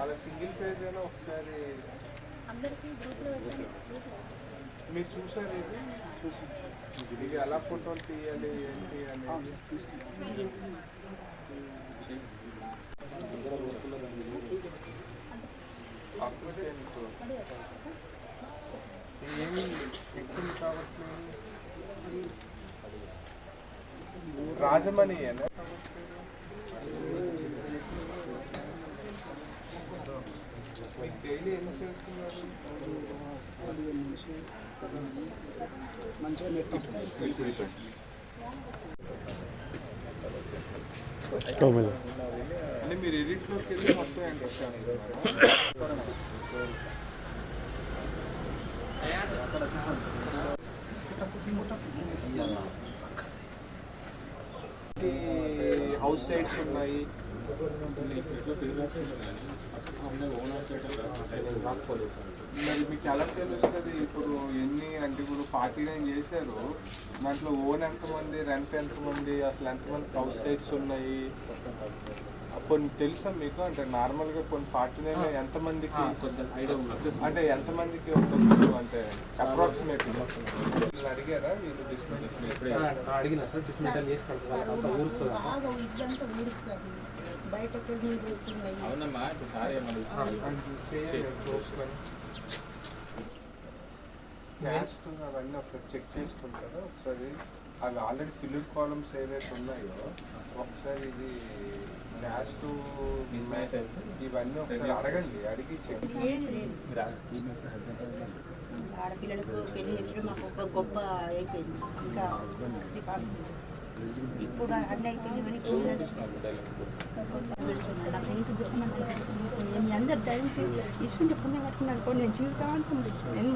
అలా single page అయినా ఒకసారి మీరు చూసారు ఇది? చూసి. ఇది ఎలా ఫోటోలు తీయాలి ఏంటి అని ఏమి ఎక్కువ కావట్లేదు రాజమణి అనే? మంచిగా నెట్ వస్తుంది అంటే మీరు ఎడిట్లోకి వెళ్ళి మొత్తం ఎంటర్ చేస్తున్నారు హౌస్ సైడ్స్ ఉన్నాయి. మరి మీకు ఎలా తెలుస్తుంది ఇప్పుడు ఎన్ని అంటే ఇప్పుడు ఫార్టీ నైన్ చేశారు దాంట్లో ఓన్ ఎంతమంది రెంట్ ఎంతమంది అసలు ఎంతమంది హౌస్ సైట్స్ ఉన్నాయి? కొన్ని తెలుసా మీకు? అంటే నార్మల్గా కొన్ని ఫార్టీ నైన్ ఎంతమందికి అంటే ఎంతమందికి ఉంటుంది అంటే అప్రాక్సిమేట్ అడిగారా? వీళ్ళు డిస్ప్లే అడిగిన సార్ డిస్మెంటల్ చేసి అవునమ్మా క్యాస్ట్ అవన్నీ ఒకసారి చెక్ చేసుకుంటారా? ఒకసారి అవి ఆల్రెడీ ఫిల్డ్ కాలమ్స్ ఏవైతే ఉన్నాయో ఒకసారి ఇది క్యాస్ట్ మిస్మ్యాచ్ అయితే ఇవన్నీ ఒకసారి అడగండి అడిగి ఆడపిల్లలకు పెళ్ళి చేసడం మాకు ఒక గొప్ప అయిపోయింది. ఇంకా ఇప్పుడు అన్నీ అయిపోయింది కానీ నేను అందరు ధరించి ఇసుకుంటే పుణ్యం కట్టుకున్నాను అనుకోండి నేను జీవితాంతం నేను